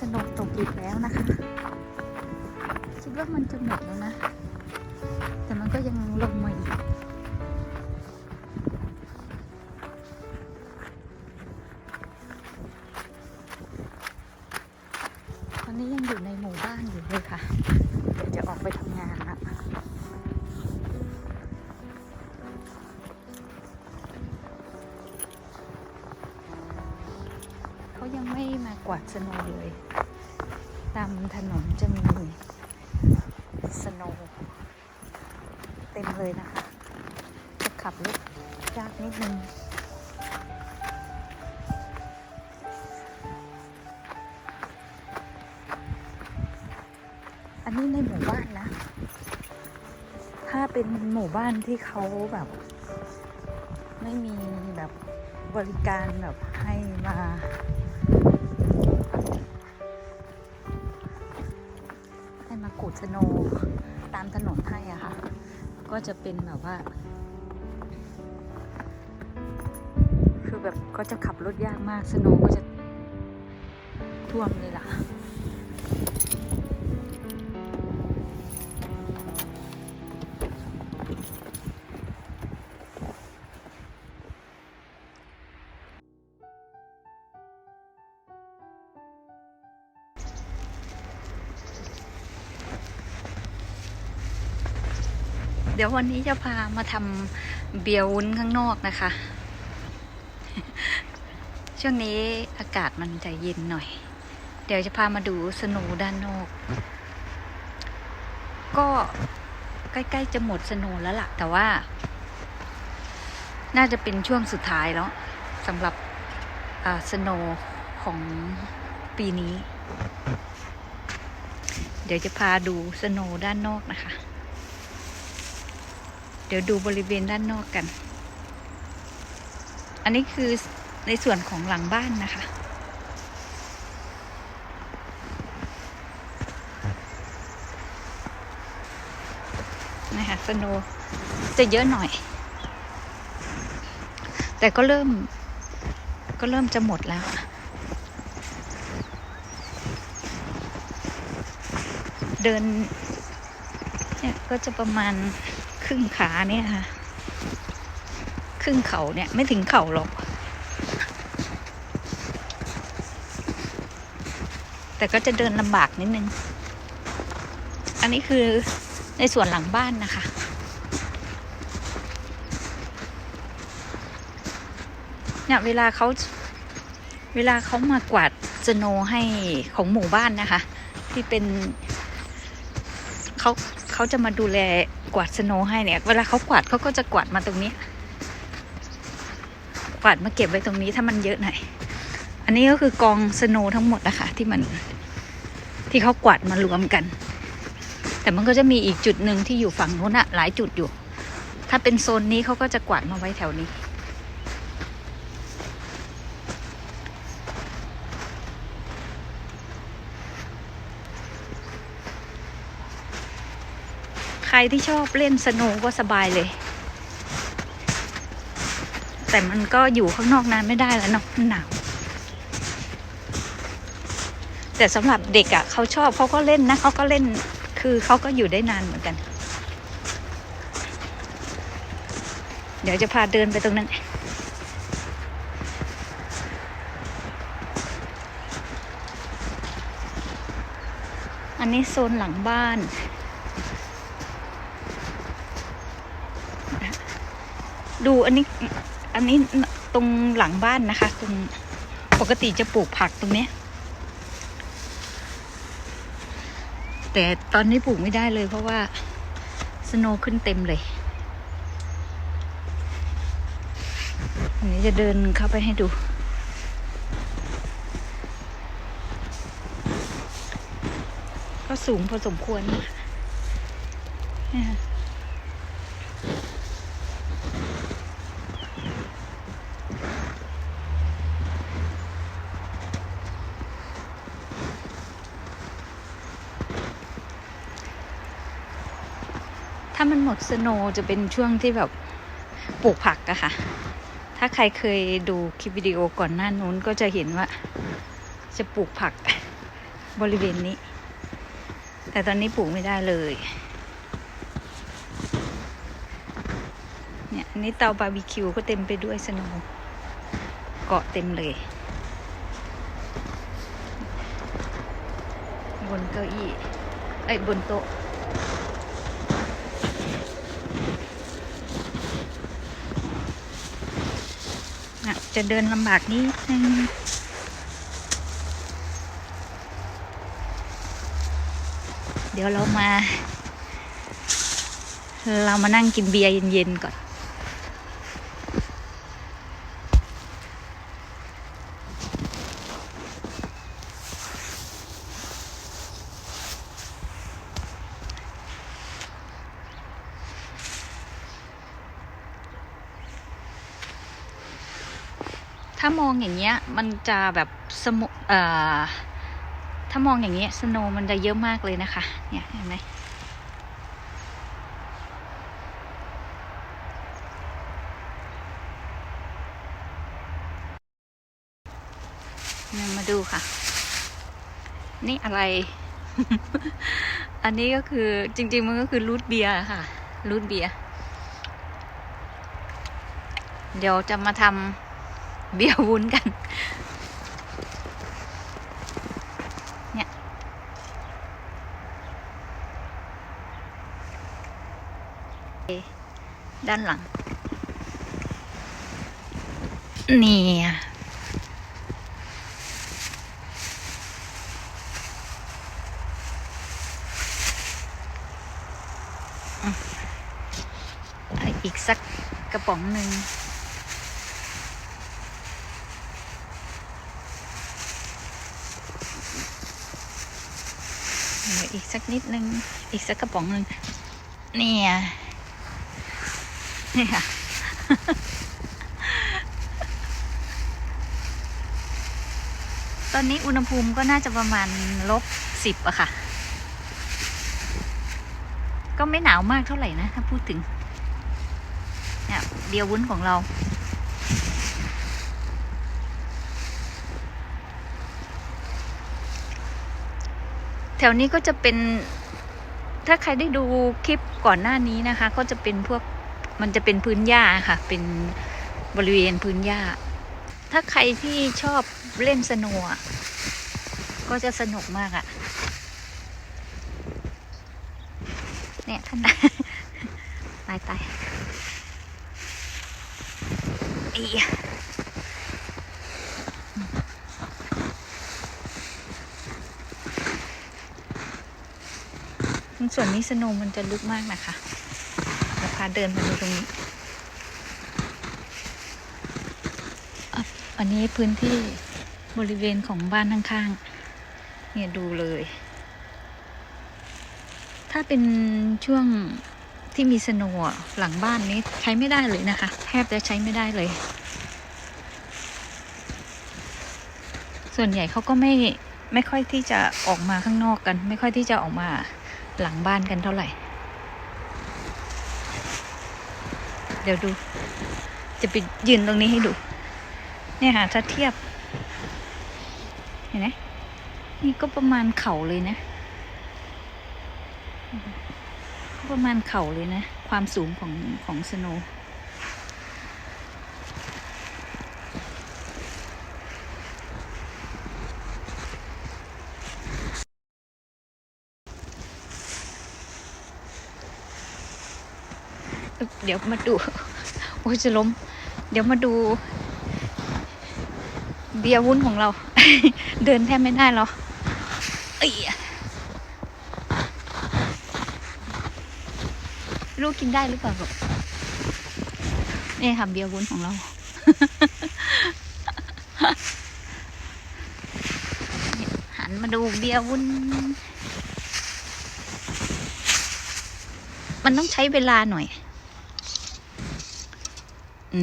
สนว์ตกอีกแล้วนะคะ คิดว่ามันจะหมดแล้วนะ แต่มันก็ยังลงมาอีกตอนนี้ยังอยู่ในหมู่บ้านอยู่เลยค่ะ เดี๋ยวจะออกไปทำงานละเขายังไม่มากวาดสนว์เลยามถนนจะมีสโนว์เต็มเลยนะคะ จะขับรถยากนิดนึงอันนี้ในหมู่บ้านนะ ถ้าเป็นหมู่บ้านที่เขาแบบ ไม่มีแบบบริการแบบให้มา ขูดสโนตามถนนให้อะค่ะ ก็จะเป็นแบบว่า คือแบบก็จะขับรถยากมากสโนก็จะท่วมเลยล่ะ เดี๋ยววันนี้จะพามาทำเบียร์วุ้นข้างนอกนะคะ ช่วงนี้อากาศมันจะเย็นหน่อย เดี๋ยวจะพามาดูสโนูด้านนอก ก็ใกล้ๆจะหมดสโนูแล้วล่ะ แต่ว่า น่าจะเป็นช่วงสุดท้ายแล้วสำหรับสโนของปีนี้ เดี๋ยวจะพาดูสโนด้านนอกนะคะ เดี๋ยวดูบริเวณด้านนอกกัน อันนี้คือในส่วนของหลังบ้านนะคะ นะคะสโนจะเยอะหน่อย แต่ก็เริ่ม ก็เริ่มจะหมดแล้วเดินเนี่ยก็จะประมาณ ครึ่งขาเนี่ยค่ะ ครึ่งเข่าเนี่ยไม่ถึงเข่าหรอก แต่ก็จะเดินลำบากนิดนึง อันนี้คือในส่วนหลังบ้านนะคะ เนี่ยเวลาเขาเวลาเขามากวาดสโนให้ของหมู่บ้านนะคะ ที่เป็น เขาเขาจะมาดูแลกวาดสโนว์ให้เนี่ย เวลาเขากวาดเขาก็จะกวาดมาตรงนี้ กวาดมาเก็บไว้ตรงนี้ถ้ามันเยอะหน่อย อันนี้ก็คือกองสโนว์ทั้งหมดนะคะที่มันที่เขากวาดมารวมกัน แต่มันก็จะมีอีกจุดหนึ่งที่อยู่ฝั่งนู้นอะหลายจุดอยู่ ถ้าเป็นโซนนี้เขาก็จะกวาดมาไว้แถวนี้ รที่ชอบเล่นสนว์ก็สบายเลย แต่มันก็อยู่ข้างนอกนานไม่ได้แล้วเนาะหนาว แต่สำหรับเด็กอะ่ะเขาชอบเขาก็เล่นนะเขาก็เล่นคือเขาก็อยู่ได้นานเหมือนกัน เดี๋ยวจะพาเดินไปตรงนั้นอันนี้โซนหลังบ้าน ดูอันนี้ อันนี้ตรงหลังบ้านนะคะ ตรงปกติจะปลูกผักตรงเนี้ย แต่ตอนนี้ปลูกไม่ได้เลยเพราะว่าสโนขึ้นเต็มเลยอันนี้จะเดินเข้าไปให้ดูก็สูงพอสมควรนะคะเนี่ยค่ะ ถ้ามันหมดสโนว์จะเป็นช่วงที่แบบปลูกผักอะค่ะ ถ้าใครเคยดูคลิปวิดีโอก่อนหน้านู้นก็จะเห็นว่า จะปลูกผักบริเวณนี้ แต่ตอนนี้ปลูกไม่ได้เลย เนี่ยอันนี้เตาบาร์บีคิวก็เต็มไปด้วยสโนว์เกาะเต็มเลย บนเก้าอี้ไอ้บนโต๊ะ อะจะเดินลำบากนิดนึงเดี๋ยวเรามา เรามานั่งกินเบียร์เย็นๆก่อน ถ้ามองอย่างเงี้ยมันจะแบบสมุเอ่อถ้ามองอย่างเงี้ยสโนมันจะเยอะมากเลยนะคะ เนี่ยเห็นไหมมาดูค่ะ นี่อะไร อันนี้ก็คือจริง ๆ มันก็คือรูทเบียร์ค่ะรูทเบียร์เดี๋ยวจะมาทำ เบี้ยร์วุ้นกัน เนี่ย ด้านหลัง นี่อีกสักกระป๋องหนึ่ง เดี๋ยวอีกสักนิดนึง อีกสักกระป๋องหนึ่งเนี่ยนี่ค่ะตอนนี้อุณหภูมิก็น่าจะประมาณลบสิบอะค่ะ ก็ไม่หนาวมากเท่าไหร่นะ ถ้าพูดถึงเนี่ยเดียววุ้นของเรา แถวนี้ก็จะเป็นถ้าใครได้ดูคลิปก่อนหน้านี้นะคะ ก็จะเป็นพวกมันจะเป็นพื้นหญ้าค่ะ เป็นบริเวณพื้นหญ้า ถ้าใครที่ชอบเล่นสนว์อะก็จะสนุกมากอะ่ะ เนี่ยท่านตายตายอี ส่วนนี้สนว์มันจะลึกมากนะคะเดี๋ยวพาเดินมาดูตรงนี้ อันนี้พื้นที่บริเวณของบ้านข้างๆ เนี่ยดูเลย ถ้าเป็นช่วงที่มีสโนว์หลังบ้านนี้ใช้ไม่ได้เลยนะคะ แทบจะใช้ไม่ได้เลย ส่วนใหญ่เขาก็ไม่ไม่ค่อยที่จะออกมาข้างนอกกัน ไม่ค่อยที่จะออกมา หลังบ้านกันเท่าไหร่ เดี๋ยวดู จะไปยืนตรงนี้ให้ดู เนี่ยค่ะถ้าเทียบ เห็นไหมนี่ก็ประมาณเข่าเลยนะ ก็ประมาณเข่าเลยนะ ความสูงของของสโนว์ เดี๋ยวมาดู โอ้จะล้ม เดี๋ยวมาดู เบียร์วุ้นของเรา เดินแทบไม่ได้หรอเอ้ยไม่รู้กินได้หรือเปล่าแบบนี่ค่ะเบียร์วุ้นของเรา หันมาดูเบียร์วุ้น มันต้องใช้เวลาหน่อย เด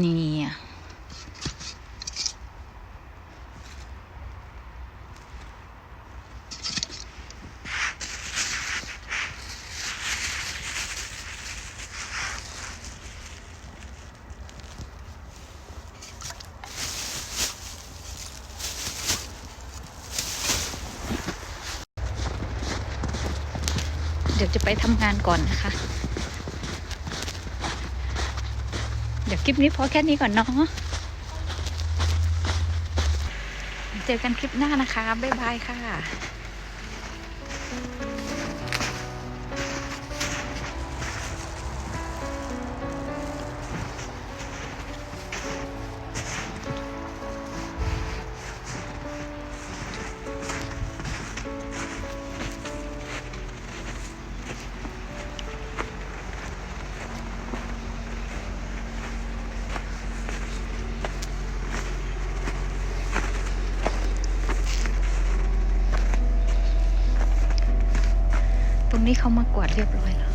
ี๋ยวจะไปทำงานก่อนนะคะ คลิปนี้พอแค่นี้ก่อนเนาะเจอกันคลิปหน้านะคะ บ๊ายบายค่ะ เขามากวาดเรียบร้อยแล้ว